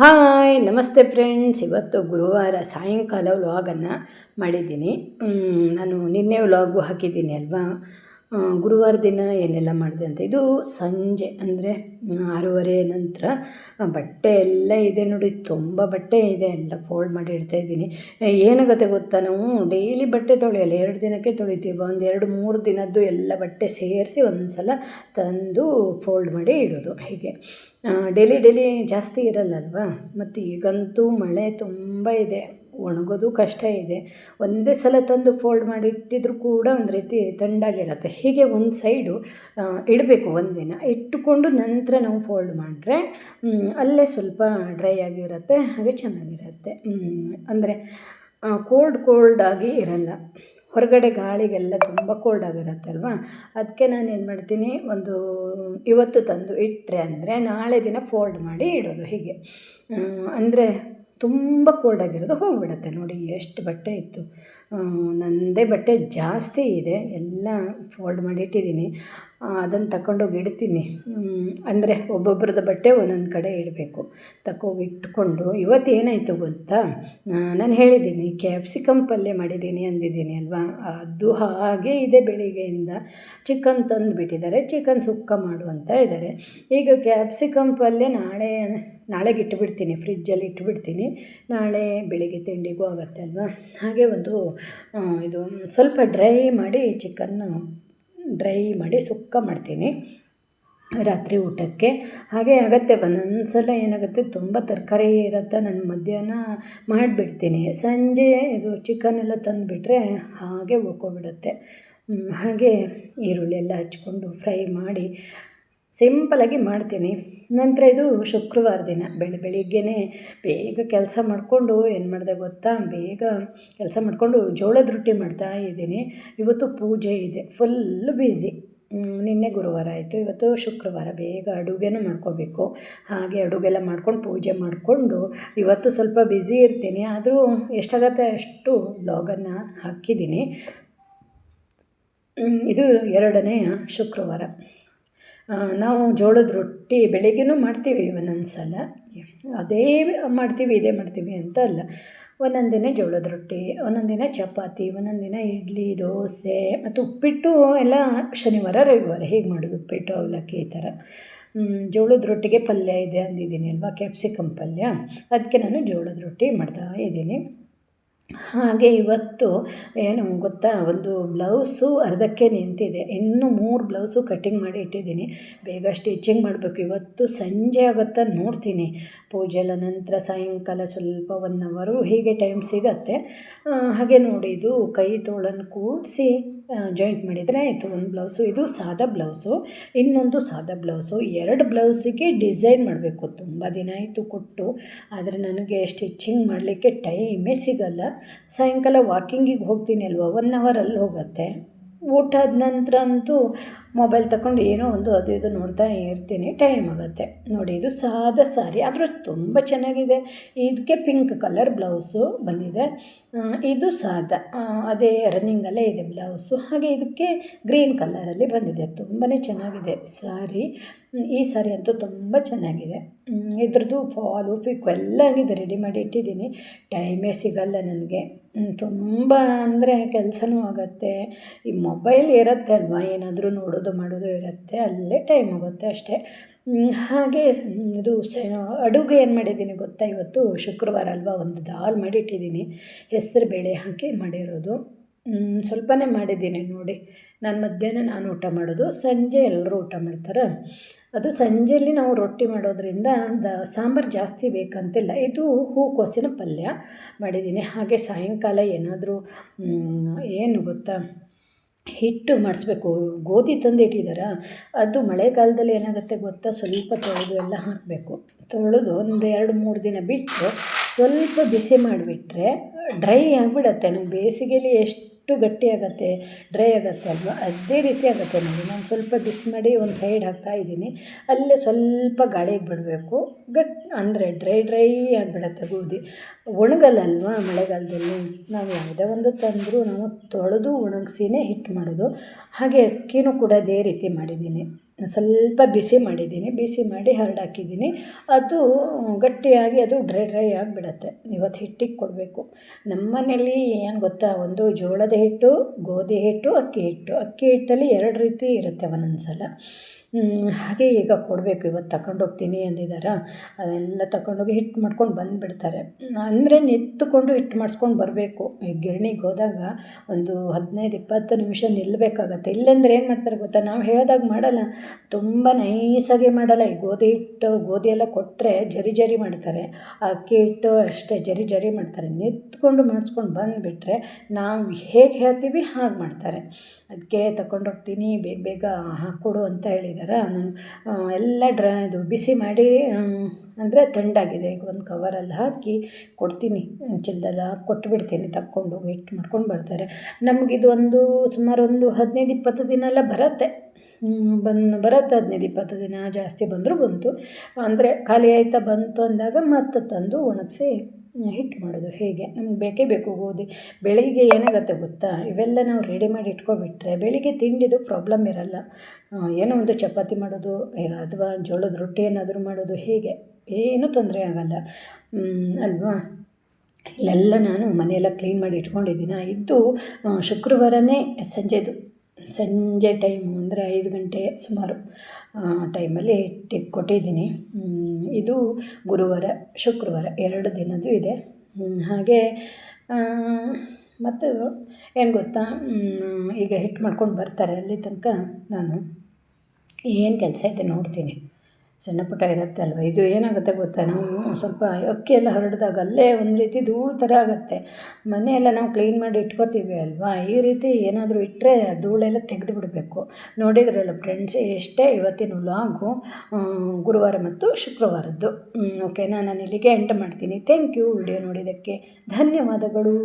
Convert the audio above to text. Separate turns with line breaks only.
Hi ನಮಸ್ತೆ friends. ಇವತ್ತು ಗುರುವಾರ ಸಾಯಂಕಾಲ ವ್ಲಾಗನ್ನು ಮಾಡಿದ್ದೀನಿ. ನಾನು ನಿನ್ನೆ ವ್ಲಾಗು ಹಾಕಿದ್ದೀನಿ ಅಲ್ವಾ? ಗುರುವಾರ ದಿನ ಏನೆಲ್ಲ ಮಾಡಿದೆ ಅಂತ. ಇದು ಸಂಜೆ, ಅಂದರೆ ಆರೂವರೆ ನಂತರ ಬಟ್ಟೆ ಎಲ್ಲ ಇದೆ ನೋಡಿ, ತುಂಬ ಬಟ್ಟೆ ಇದೆ, ಎಲ್ಲ ಫೋಲ್ಡ್ ಮಾಡಿ ಇಡ್ತಾ ಇದ್ದೀನಿ. ಏನಾಗುತ್ತೆ ಗೊತ್ತಾ ನಾವು? ಡೈಲಿ ಬಟ್ಟೆ ತೊಳೆಯಲ್ಲ, ಎರಡು ದಿನಕ್ಕೆ ತೊಳಿತೀವಿ, ಒಂದು ಎರಡು ಮೂರು ದಿನದ್ದು ಎಲ್ಲ ಬಟ್ಟೆ ಸೇರಿಸಿ ಒಂದು ಸಲ ತಂದು ಫೋಲ್ಡ್ ಮಾಡಿ ಇಡೋದು ಹೀಗೆ. ಡೈಲಿ ಡೈಲಿ ಜಾಸ್ತಿ ಇರಲ್ಲಲ್ವಾ ಮತ್ತು ಈಗಂತೂ ಮಳೆ ತುಂಬ ಇದೆ. ಒಣಗೋದು ಕಷ್ಟ ಇದೆ. ಒಂದೇ ಸಲ ತಂದು ಫೋಲ್ಡ್ ಮಾಡಿ ಇಟ್ಟಿದ್ರು ಕೂಡ ಒಂದು ರೀತಿ ತಂಡಾಗಿರುತ್ತೆ. ಹೀಗೆ ಒಂದು ಸೈಡು ಇಡಬೇಕು ಒಂದಿನ ಇಟ್ಟುಕೊಂಡು ನಂತರ ನಾವು ಫೋಲ್ಡ್ ಮಾಡಿದ್ರೆ ಅಲ್ಲೇ ಸ್ವಲ್ಪ ಡ್ರೈ ಆಗಿರುತ್ತೆ, ಹಾಗೆ ಚೆನ್ನಾಗಿರುತ್ತೆ. ಅಂದರೆ ಕೋಲ್ಡ್ ಕೋಲ್ಡ್ ಆಗಿ ಇರಲ್ಲ. ಹೊರಗಡೆ ಗಾಳಿಗೆಲ್ಲ ತುಂಬ ಕೋಲ್ಡ್ ಆಗಿರುತ್ತೆ ಅಲ್ವಾ ಅದಕ್ಕೆ ನಾನು ಏನು ಮಾಡ್ತೀನಿ, ಒಂದು ಇವತ್ತು ತಂದು ಇಟ್ಟರೆ ಅಂದರೆ ನಾಳೆ ದಿನ ಫೋಲ್ಡ್ ಮಾಡಿ ಇಡೋದು ಹೀಗೆ. ಅಂದರೆ ತುಂಬ ಕೋಲ್ಡ್ ಆಗಿರೋದು ಹೋಗಿಬಿಡುತ್ತೆ. ನೋಡಿ ಎಷ್ಟು ಬಟ್ಟೆ ಇತ್ತು. ನನ್ನದೇ ಬಟ್ಟೆ ಜಾಸ್ತಿ ಇದೆ. ಎಲ್ಲ ಫೋಲ್ಡ್ ಮಾಡಿ ಇಟ್ಟಿದ್ದೀನಿ ಅದನ್ನು ತಗೊಂಡೋಗಿ ಇಡ್ತೀನಿ. ಅಂದರೆ ಒಬ್ಬೊಬ್ರದ್ದು ಬಟ್ಟೆ ಒಂದೊಂದು ಕಡೆ ಇಡಬೇಕು. ತಕ್ಕೋಗಿ ಇಟ್ಕೊಂಡು. ಇವತ್ತು ಏನಾಯಿತು ಗೊತ್ತಾ? ನಾನು ಹೇಳಿದ್ದೀನಿ ಕ್ಯಾಪ್ಸಿಕಮ್ ಪಲ್ಯ ಮಾಡಿದ್ದೀನಿ ಅಂದಿದ್ದೀನಿ ಅಲ್ವಾ? ಅದು ಹಾಗೆ ಇದೆ ಬೆಳಿಗ್ಗೆಯಿಂದ. ಚಿಕನ್ ತಂದು ಬಿಟ್ಟಿದ್ದಾರೆ ಚಿಕನ್ ಸುಕ್ಕ ಮಾಡು ಅಂತ ಇದ್ದಾರೆ. ಈಗ ಕ್ಯಾಪ್ಸಿಕಮ್ ಪಲ್ಯ ನಾಳೆ ನಾಳೆಗೆ ಇಟ್ಟುಬಿಡ್ತೀನಿ ಫ್ರಿಜ್ಜಲ್ಲಿ ಇಟ್ಬಿಡ್ತೀನಿ ನಾಳೆ ಬೆಳಿಗ್ಗೆ ತಿಂಡಿಗೂ ಆಗುತ್ತೆ ಅಲ್ವಾ ಹಾಗೆ ಒಂದು ಇದು ಸ್ವಲ್ಪ ಡ್ರೈ ಮಾಡಿ ಚಿಕನ್ನು ಡ್ರೈ ಮಾಡಿ ಸುಕ್ಕ ಮಾಡ್ತೀನಿ ರಾತ್ರಿ ಊಟಕ್ಕೆ. ಹಾಗೆ ಆಗುತ್ತೆ, ಒಂದೊಂದ್ಸಲ ಏನಾಗುತ್ತೆ, ತುಂಬ ತರಕಾರಿ ಇರುತ್ತೆ, ನಾನು ಮಧ್ಯಾಹ್ನ ಮಾಡಿಬಿಡ್ತೀನಿ. ಸಂಜೆ ಇದು ಚಿಕನ್ ಎಲ್ಲ ತಂದುಬಿಟ್ರೆ ಹಾಗೆ ಉಳ್ಕೊಬಿಡುತ್ತೆ. ಹಾಗೆ ಈರುಳ್ಳಿ ಎಲ್ಲ ಹಚ್ಕೊಂಡು ಫ್ರೈ ಮಾಡಿ ಸಿಂಪಲಾಗಿ ಮಾಡ್ತೀನಿ. ನಂತರ ಇದು ಶುಕ್ರವಾರ ದಿನ. ಬೆಳಿ, ಬೆಳಿಗ್ಗೆನೇ ಬೇಗ ಕೆಲಸ ಮಾಡಿಕೊಂಡು ಏನು ಮಾಡಿದೆ ಗೊತ್ತಾ? ಬೇಗ ಕೆಲಸ ಮಾಡಿಕೊಂಡು ಜೋಳದ ರೊಟ್ಟಿ ಮಾಡ್ತಾ ಇದ್ದೀನಿ. ಇವತ್ತು ಪೂಜೆ ಇದೆ. ಫುಲ್ ಬ್ಯುಸಿ ನಿನ್ನೆ ಗುರುವಾರ ಆಯಿತು. ಇವತ್ತು ಶುಕ್ರವಾರ. ಬೇಗ ಅಡುಗೆನೂ ಮಾಡ್ಕೋಬೇಕು. ಹಾಗೆ ಅಡುಗೆಲ್ಲ ಮಾಡ್ಕೊಂಡು ಪೂಜೆ ಮಾಡಿಕೊಂಡು ಇವತ್ತು ಸ್ವಲ್ಪ ಬ್ಯುಸಿ ಇರ್ತೀನಿ. ಆದರೂ ಎಷ್ಟಾಗತ್ತೆ ಅಷ್ಟು ಲಾಗನ್ನು ಹಾಕಿದ್ದೀನಿ. ಇದು ಎರಡನೆಯ ಶುಕ್ರವಾರ. ನಾವು ಜೋಳದ ರೊಟ್ಟಿ ಬೆಳಿಗ್ಗೆನೂ ಮಾಡ್ತೀವಿ ಒಂದೊಂದು ಸಲ ಅದೇ ಮಾಡ್ತೀವಿ, ಇದೇ ಮಾಡ್ತೀವಿ ಅಂತ ಅಲ್ಲ. ಒಂದೊಂದು ದಿನ ಜೋಳದ ರೊಟ್ಟಿ, ಒಂದೊಂದು ದಿನ ಚಪಾತಿ, ಒಂದೊಂದು ದಿನ ಇಡ್ಲಿ, ದೋಸೆ ಮತ್ತು ಉಪ್ಪಿಟ್ಟು ಎಲ್ಲ ಶನಿವಾರ, ರವಿವಾರ ಹೇಗೆ ಮಾಡೋದು ಉಪ್ಪಿಟ್ಟು, ಅವಲಕ್ಕಿ ಈ ಥರ. ಜೋಳದ ರೊಟ್ಟಿಗೆ ಪಲ್ಯ ಇದೆ ಅಂದಿದ್ದೀನಿ ಅಲ್ವಾ ಕ್ಯಾಪ್ಸಿಕಮ್ ಪಲ್ಯ. ಅದಕ್ಕೆ ನಾನು ಜೋಳದ ರೊಟ್ಟಿ ಮಾಡ್ತಾ ಇದ್ದೀನಿ. ಹಾಗೆ ಇವತ್ತು ಏನು ಗೊತ್ತಾ, ಒಂದು ಬ್ಲೌಸು ಅರ್ಧಕ್ಕೆ ನಿಂತಿದೆ. ಇನ್ನೂ ಮೂರು ಬ್ಲೌಸು ಕಟ್ಟಿಂಗ್ ಮಾಡಿ ಇಟ್ಟಿದ್ದೀನಿ. ಬೇಗ ಸ್ಟಿಚಿಂಗ್ ಮಾಡಬೇಕು. ಇವತ್ತು ಸಂಜೆ ಆಗುತ್ತಾ ನೋಡ್ತೀನಿ. ಪೂಜೆಲ ನಂತರ ಸಾಯಂಕಾಲ ಸ್ವಲ್ಪ ಒನ್ ಅವರು ಹೀಗೆ ಟೈಮ್ ಸಿಗತ್ತೆ. ಹಾಗೆ ನೋಡಿ, ಇದು ಕೈ ತೋಳನ್ನು ಕೂಡಿಸಿ ಜಾಯಿಂಟ್ ಮಾಡಿದರೆ ಆಯಿತು. ಒಂದು ಬ್ಲೌಸು ಇದು ಸಾದಾ ಬ್ಲೌಸು ಇನ್ನೊಂದು ಸಾದಾ ಬ್ಲೌಸು ಎರಡು ಬ್ಲೌಸಿಗೆ ಡಿಸೈನ್ ಮಾಡಬೇಕು. ತುಂಬ ದಿನ ಆಯಿತು ಕೊಟ್ಟು. ಆದರೆ ನನಗೆ ಸ್ಟಿಚ್ಚಿಂಗ್ ಮಾಡಲಿಕ್ಕೆ ಟೈಮೇ ಸಿಗಲ್ಲ. ಸಾಯಂಕಾಲ ವಾಕಿಂಗಿಗೆ ಹೋಗ್ತೀನಿ ಅಲ್ವಾ? ಒನ್ ಅವರಲ್ಲಿ ಹೋಗುತ್ತೆ. ಊಟ ಆದ ನಂತರ ಅಂತೂ ಮೊಬೈಲ್ ತಗೊಂಡು ಏನೋ ಒಂದು ಅದು ಇದು ನೋಡ್ತಾ ಇರ್ತೀನಿ. ಟೈಮ್ ಆಗುತ್ತೆ. ನೋಡಿ, ಇದು ಸಾದಾ ಸಾರಿ. ಆದರೂ ತುಂಬ ಚೆನ್ನಾಗಿದೆ. ಇದಕ್ಕೆ ಪಿಂಕ್ ಕಲರ್ ಬ್ಲೌಸು ಬಂದಿದೆ. ಇದು ಸಾದಾ. ಅದೇ ರನ್ನಿಂಗಲ್ಲೇ ಇದೆ ಬ್ಲೌಸು ಹಾಗೆ ಇದಕ್ಕೆ ಗ್ರೀನ್ ಕಲರಲ್ಲಿ ಬಂದಿದೆ. ತುಂಬಾ ಚೆನ್ನಾಗಿದೆ ಸಾರಿ. ಈ ಸಾರಿ ಅಂತೂ ತುಂಬ ಚೆನ್ನಾಗಿದೆ. ಇದ್ರದ್ದು ಫಾಲು ಪಿಕ್ಕು ಎಲ್ಲ ಆಗಿದೆ. ರೆಡಿ ಮಾಡಿ ಇಟ್ಟಿದ್ದೀನಿ. ಟೈಮೇ ಸಿಗಲ್ಲ ನನಗೆ. ತುಂಬ ಅಂದರೆ ಕೆಲಸನೂ ಆಗುತ್ತೆ. ಈ ಮೊಬೈಲ್ ಇರುತ್ತೆ ಅಲ್ವಾ ಏನಾದರೂ ನೋಡೋದು ಮಾಡೋದು ಇರುತ್ತೆ, ಅಲ್ಲೇ ಟೈಮ್ ಆಗುತ್ತೆ ಅಷ್ಟೇ. ಹಾಗೆ ಇದು ಸ, ಅಡುಗೆ ಏನು ಮಾಡಿದ್ದೀನಿ ಗೊತ್ತಾ? ಇವತ್ತು ಶುಕ್ರವಾರ ಅಲ್ವಾ, ಒಂದು ದಾಲ್ ಮಾಡಿಟ್ಟಿದ್ದೀನಿ, ಹೆಸರು ಬೇಳೆ ಹಾಕಿ ಮಾಡಿರೋದು. ಸ್ವಲ್ಪನೇ ಮಾಡಿದ್ದೀನಿ ನೋಡಿ. ನಾನು ಮಧ್ಯಾಹ್ನ ನಾನು ಊಟ ಮಾಡೋದು, ಸಂಜೆ ಎಲ್ಲರೂ ಊಟ ಮಾಡ್ತಾರೆ? ಅದು ಸಂಜೆಯಲ್ಲಿ ನಾವು ರೊಟ್ಟಿ ಮಾಡೋದ್ರಿಂದ ದ, ಸಾಂಬಾರು ಜಾಸ್ತಿ ಬೇಕಂತಿಲ್ಲ. ಇದು ಹೂಕೋಸಿನ ಪಲ್ಯ ಮಾಡಿದ್ದೀನಿ. ಹಾಗೆ ಸಾಯಂಕಾಲ ಏನಾದರೂ ಏನು ಗೊತ್ತಾ? ಹಿಟ್ಟು ಮಾಡಿಸ್ಬೇಕು. ಗೋಧಿ ತಂದು ಇಟ್ಟಿದ್ದಾರೆ ಅದು ಮಳೆಗಾಲದಲ್ಲಿ ಏನಾಗುತ್ತೆ ಗೊತ್ತಾ? ಸ್ವಲ್ಪ ತೊಳೆದು ಎಲ್ಲ ಹಾಕಬೇಕು. ತೊಳೆದು ಒಂದು ಎರಡು ಮೂರು ದಿನ ಬಿಟ್ಟು ಸ್ವಲ್ಪ ಬಿಸಿ ಮಾಡಿಬಿಟ್ರೆ ಡ್ರೈ ಆಗಿಬಿಡತ್ತೆ. ನಾವು ಬೇಸಿಗೆಯಲ್ಲಿ ಎಷ್ಟು ಗಟ್ಟಿ ಆಗುತ್ತೆ ಡ್ರೈ ಆಗುತ್ತೆ ಅಲ್ವಾ? ಅದೇ ರೀತಿ ಆಗುತ್ತೆ ನೋಡಿ. ನಾನು ಸ್ವಲ್ಪ ಬಿಸಿ ಮಾಡಿ ಒಂದು ಸೈಡ್ ಹಾಕ್ತಾ ಇದ್ದೀನಿ. ಅಲ್ಲೇ ಸ್ವಲ್ಪ ಗಾಳಿಗೆ ಬಿಡಬೇಕು. ಗಟ್, ಅಂದರೆ ಡ್ರೈ ಡ್ರೈ ಆಗಿಬಿಡತ್ತೆ ಗೋಧಿ ಒಣಗಲ್ಲ ಅಲ್ವಾ ಮಳೆಗಾಲದಲ್ಲಿ? ನಾವು ಯಾವುದೇ ಒಂದು ತಂದರೂ ನಾವು ತೊಳೆದು ಒಣಗಿಸಿನೇ ಹಿಟ್ಟು ಮಾಡೋದು. ಹಾಗೆ ಅಕ್ಕಿನೂ ಕೂಡ ಅದೇ ರೀತಿ ಮಾಡಿದ್ದೀನಿ. ಸ್ವಲ್ಪ ಬಿಸಿ ಮಾಡಿದ್ದೀನಿ, ಬಿಸಿ ಮಾಡಿ ಹರಡಾಕಿದ್ದೀನಿ ಅದು ಗಟ್ಟಿಯಾಗಿ ಅದು ಡ್ರೈ ಡ್ರೈ ಆಗಿಬಿಡತ್ತೆ. ಇವತ್ತು ಹಿಟ್ಟಿಗೆ ಕೊಡಬೇಕು. ನಮ್ಮ ಮನೇಲಿ ಏನು ಗೊತ್ತಾ, ಒಂದು ಜೋಳದ ಹಿಟ್ಟು, ಗೋಧಿ ಹಿಟ್ಟು, ಅಕ್ಕಿ ಹಿಟ್ಟು. ಅಕ್ಕಿ ಹಿಟ್ಟಲ್ಲಿ ಎರಡು ರೀತಿ ಇರುತ್ತೆ ಒಂದೊಂದು ಸಲ ಹಾಗೆ ಈಗ ಕೊಡಬೇಕು. ಇವತ್ತು ತಗೊಂಡೋಗ್ತೀನಿ ಅಂದಿದ್ದಾರೆ ಅದೆಲ್ಲ ತಗೊಂಡೋಗಿ ಹಿಟ್ಟು ಮಾಡ್ಕೊಂಡು ಬಂದುಬಿಡ್ತಾರೆ. ಅಂದರೆ ನೆತ್ತುಕೊಂಡು ಹಿಟ್ಟು ಮಾಡಿಸ್ಕೊಂಡು ಬರಬೇಕು. ಈ ಗಿರಣಿಗೆ ಹೋದಾಗ ಒಂದು ಹದಿನೈದು, ಇಪ್ಪತ್ತು ನಿಮಿಷ ನಿಲ್ಲಬೇಕಾಗತ್ತೆ ಇಲ್ಲಂದ್ರೆ ಏನು ಮಾಡ್ತಾರೆ ಗೊತ್ತಾ? ನಾವು ಹೇಳ್ದಾಗ ಮಾಡಲ್ಲ. ತುಂಬ ನೈಸಾಗಿ ಮಾಡಲ್ಲ. ಈ ಗೋಧಿ ಹಿಟ್ಟು, ಗೋಧಿ ಎಲ್ಲ ಕೊಟ್ಟರೆ ಜರಿ ಜರಿ ಮಾಡ್ತಾರೆ. ಅಕ್ಕಿ ಹಿಟ್ಟು ಅಷ್ಟೇ, ಜರಿ ಜರಿ ಮಾಡ್ತಾರೆ. ನಿಂತ್ಕೊಂಡು ಮಾಡಿಸ್ಕೊಂಡು ಬಂದುಬಿಟ್ರೆ ನಾವು ಹೇಗೆ ಹೇಳ್ತೀವಿ ಹಾಗೆ ಮಾಡ್ತಾರೆ. ಅದಕ್ಕೆ ತಗೊಂಡೋಗ್ತೀನಿ ಬೇಗ ಬೇಗ ಹಾಕ್ಕೊಡು ಅಂತ ಹೇಳಿದ್ದಾರೆ ನಾನು ಎಲ್ಲ ಡ್ರೈ, ಇದು ಬಿಸಿ ಮಾಡಿ ಅಂದರೆ ತಂಡಾಗಿದೆ. ಈಗ ಒಂದು ಕವರಲ್ಲಿ ಹಾಕಿ ಕೊಡ್ತೀನಿ. ಚೀಲದಲ್ಲಿ ಹಾಕಿ ಕೊಟ್ಬಿಡ್ತೀನಿ ತಗೊಂಡೋಗಿ ಹಿಟ್ಟು ಮಾಡ್ಕೊಂಡು ಬರ್ತಾರೆ. ನಮಗಿದು ಒಂದು ಸುಮಾರು ಒಂದು ಹದಿನೈದು, ಇಪ್ಪತ್ತು ದಿನ ಎಲ್ಲ ಬರುತ್ತೆ. ಬಂದು ಬರುತ್ತೆ ಹದಿನೈದು, ಇಪ್ಪತ್ತು ದಿನ ಜಾಸ್ತಿ ಬಂದರೂ ಬಂತು. ಅಂದರೆ ಖಾಲಿ ಆಯ್ತಾ ಬಂತು ಅಂದಾಗ ಮತ್ತೆ ತಂದು ಒಣಗಿಸಿ ಹಿಟ್ಟು ಮಾಡೋದು ಹೇಗೆ? ನಮ್ಗೆ ಬೇಕೇ ಬೇಕು ಗೋಧಿ. ಬೆಳಿಗ್ಗೆ ಏನಾಗುತ್ತೆ ಗೊತ್ತಾ? ಇವೆಲ್ಲ ನಾವು ರೆಡಿ ಮಾಡಿ ಇಟ್ಕೊಬಿಟ್ರೆ ಬೆಳಿಗ್ಗೆ ತಿಂಡಿದು ಪ್ರಾಬ್ಲಮ್ ಇರಲ್ಲ. ಏನೋ ಒಂದು ಚಪಾತಿ ಮಾಡೋದು ಅಥವಾ ಜೋಳದ ರೊಟ್ಟಿ ಏನಾದರೂ ಮಾಡೋದು ಹೇಗೆ? ಏನೂ ತೊಂದರೆ ಆಗಲ್ಲ. ಅಲ್ವಾ? ಇಲ್ಲೆಲ್ಲ ನಾನು ಮನೆಯೆಲ್ಲ ಕ್ಲೀನ್ ಮಾಡಿ ಇಟ್ಕೊಂಡಿದ್ದೀನಿ. ಇದ್ದು ಶುಕ್ರವಾರನೇ ಸಂಜೆದು. ಸಂಜೆ ಟೈಮು ಅಂದರೆ ಐದು ಗಂಟೆ ಸುಮಾರು ಟೈಮಲ್ಲಿ ಟಿಕ್ ಕೊಟ್ಟಿದ್ದೀನಿ. ಇದು ಗುರುವಾರ, ಶುಕ್ರವಾರ, ಎರಡು ದಿನದ್ದು ಇದೆ. ಹಾಗೆ ಮತ್ತು ಏನು ಗೊತ್ತಾ ಈಗ ಹಿಟ್ಟು ಮಾಡ್ಕೊಂಡು ಬರ್ತಾರೆ ಅಲ್ಲಿ ತನಕ ನಾನು ಏನು ಕೆಲಸ ಇದೆ ನೋಡ್ತೀನಿ. ಸಣ್ಣ ಪುಟ ಇರುತ್ತೆ ಅಲ್ವ? ಇದು ಏನಾಗುತ್ತೆ ಗೊತ್ತಾ? ನಾವು ಸ್ವಲ್ಪ ಅಕ್ಕಿ ಎಲ್ಲ ಹರಡಿದಾಗ ಅಲ್ಲೇ ಒಂದು ರೀತಿ ಧೂಳು ಥರ ಆಗುತ್ತೆ. ಮನೆಯೆಲ್ಲ ನಾವು ಕ್ಲೀನ್ ಮಾಡಿ ಇಟ್ಕೋತೀವಿ ಅಲ್ವಾ? ಈ ರೀತಿ ಏನಾದರೂ ಇಟ್ಟರೆ ಧೂಳೆಲ್ಲ ತೆಗೆದು ಬಿಡಬೇಕು. ನೋಡಿದ್ರಲ್ಲ ಫ್ರೆಂಡ್ಸ್ ಎಷ್ಟೇ ಇವತ್ತಿನ ವ್ಲಾಗು ಗುರುವಾರ ಮತ್ತು ಶುಕ್ರವಾರದ್ದು. ಓಕೆನಾ ನಾನು ಇಲ್ಲಿಗೆ ಎಂಟು ಮಾಡ್ತೀನಿ. ಥ್ಯಾಂಕ್ ಯು ವಿಡಿಯೋ ನೋಡಿದ್ದಕ್ಕೆ ಧನ್ಯವಾದಗಳು.